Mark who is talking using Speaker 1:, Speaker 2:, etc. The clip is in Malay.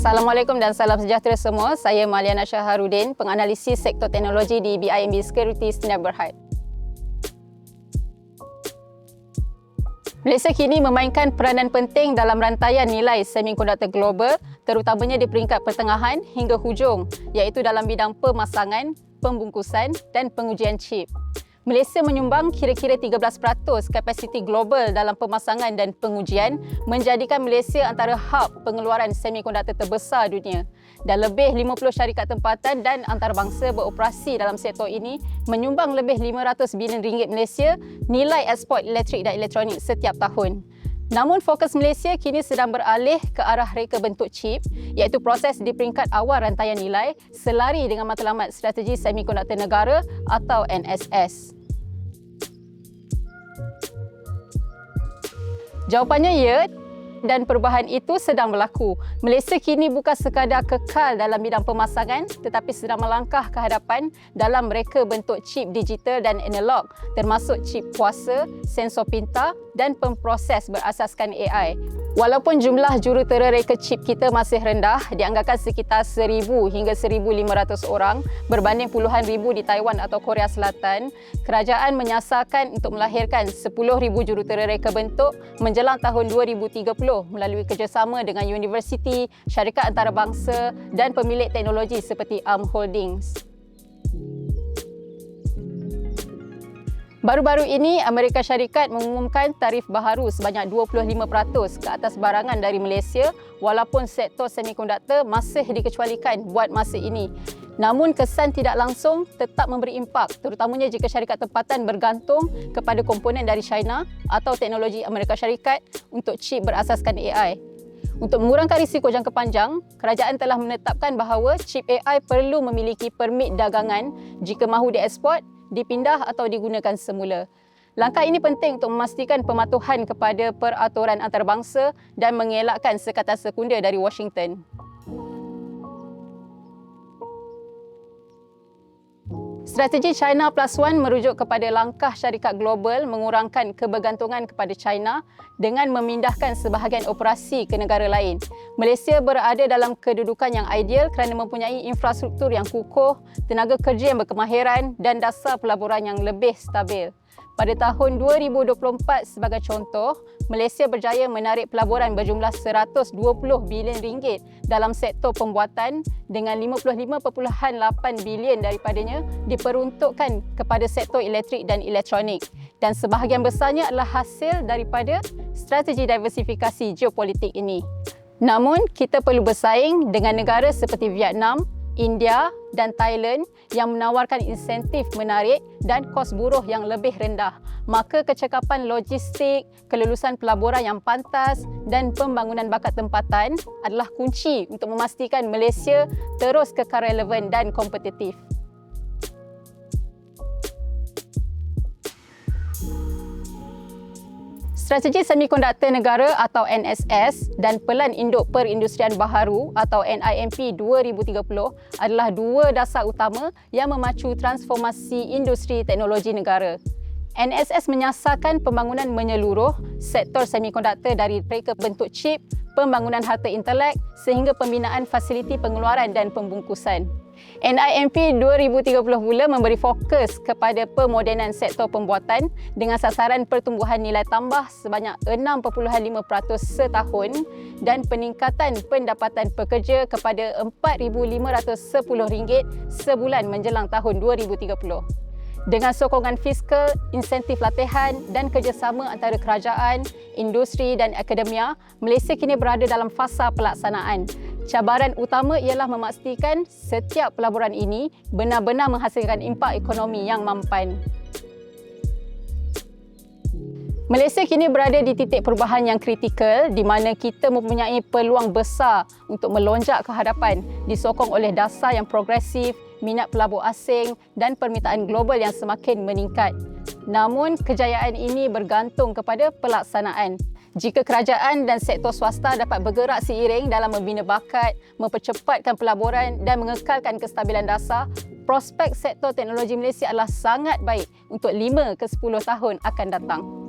Speaker 1: Assalamualaikum dan salam sejahtera semua. Saya Maliana Syaharudin, penganalisis sektor teknologi di BIMB Securities Sdn Berhad. Malaysia kini memainkan peranan penting dalam rantaian nilai semikonduktor global terutamanya di peringkat pertengahan hingga hujung iaitu dalam bidang pemasangan, pembungkusan dan pengujian chip. Malaysia menyumbang kira-kira 13% kapasiti global dalam pemasangan dan pengujian menjadikan Malaysia antara hub pengeluaran semikonduktor terbesar dunia. Dan lebih 50 syarikat tempatan dan antarabangsa beroperasi dalam sektor ini menyumbang lebih 500 bilion ringgit Malaysia nilai ekspor elektrik dan elektronik setiap tahun. Namun fokus Malaysia kini sedang beralih ke arah reka bentuk chip iaitu proses di peringkat awal rantaian nilai selari dengan matlamat strategi semikonduktor negara atau NSS. Jawapannya ya dan perubahan itu sedang berlaku. Malaysia kini bukan sekadar kekal dalam bidang pemasangan tetapi sedang melangkah ke hadapan dalam mereka bentuk chip digital dan analog termasuk chip kuasa, sensor pintar dan pemproses berasaskan AI. Walaupun jumlah jurutera reka chip kita masih rendah, dianggapkan sekitar 1,000 hingga 1,500 orang berbanding puluhan ribu di Taiwan atau Korea Selatan, kerajaan menyasarkan untuk melahirkan 10,000 jurutera reka bentuk menjelang tahun 2030 melalui kerjasama dengan universiti, syarikat antarabangsa dan pemilik teknologi seperti ARM Holdings. Baru-baru ini, Amerika Syarikat mengumumkan tarif baharu sebanyak 25% ke atas barangan dari Malaysia walaupun sektor semikonduktor masih dikecualikan buat masa ini. Namun kesan tidak langsung tetap memberi impak terutamanya jika syarikat tempatan bergantung kepada komponen dari China atau teknologi Amerika Syarikat untuk chip berasaskan AI. Untuk mengurangkan risiko jangka panjang, kerajaan telah menetapkan bahawa chip AI perlu memiliki permit dagangan jika mahu dieksport dipindah atau digunakan semula. Langkah ini penting untuk memastikan pematuhan kepada peraturan antarabangsa dan mengelakkan sekatan sekunder dari Washington. Strategi China Plus One merujuk kepada langkah syarikat global mengurangkan kebergantungan kepada China dengan memindahkan sebahagian operasi ke negara lain. Malaysia berada dalam kedudukan yang ideal kerana mempunyai infrastruktur yang kukuh, tenaga kerja yang berkemahiran dan dasar pelaburan yang lebih stabil. Pada tahun 2024 sebagai contoh, Malaysia berjaya menarik pelaburan berjumlah 120 bilion ringgit dalam sektor pembuatan dengan 55.8 bilion daripadanya diperuntukkan kepada sektor elektrik dan elektronik dan sebahagian besarnya adalah hasil daripada strategi diversifikasi geopolitik ini. Namun, kita perlu bersaing dengan negara seperti Vietnam, India dan Thailand yang menawarkan insentif menarik dan kos buruh yang lebih rendah. Maka kecekapan logistik, kelulusan pelaburan yang pantas dan pembangunan bakat tempatan adalah kunci untuk memastikan Malaysia terus kekal relevan dan kompetitif. Strategi Semikonduktor Negara atau NSS dan Pelan Induk Perindustrian Baharu atau NIMP 2030 adalah dua dasar utama yang memacu transformasi industri teknologi negara. NSS menyasarkan pembangunan menyeluruh sektor semikonduktor dari reka bentuk chip, pembangunan harta intelek sehingga pembinaan fasiliti pengeluaran dan pembungkusan. NIMP 2030 pula memberi fokus kepada pemodenan sektor pembuatan dengan sasaran pertumbuhan nilai tambah sebanyak 6.5% setahun dan peningkatan pendapatan pekerja kepada RM4,510 sebulan menjelang tahun 2030. Dengan sokongan fiskal, insentif latihan dan kerjasama antara kerajaan, industri dan akademia, Malaysia kini berada dalam fasa pelaksanaan Cabaran utama ialah memastikan setiap pelaburan ini benar-benar menghasilkan impak ekonomi yang mampan. Malaysia kini berada di titik perubahan yang kritikal di mana kita mempunyai peluang besar untuk melonjak ke hadapan disokong oleh dasar yang progresif, minat pelabur asing dan permintaan global yang semakin meningkat. Namun, kejayaan ini bergantung kepada pelaksanaan. Jika kerajaan dan sektor swasta dapat bergerak seiring dalam membina bakat, mempercepatkan pelaburan dan mengekalkan kestabilan dasar, prospek sektor teknologi Malaysia adalah sangat baik untuk 5 ke 10 tahun akan datang.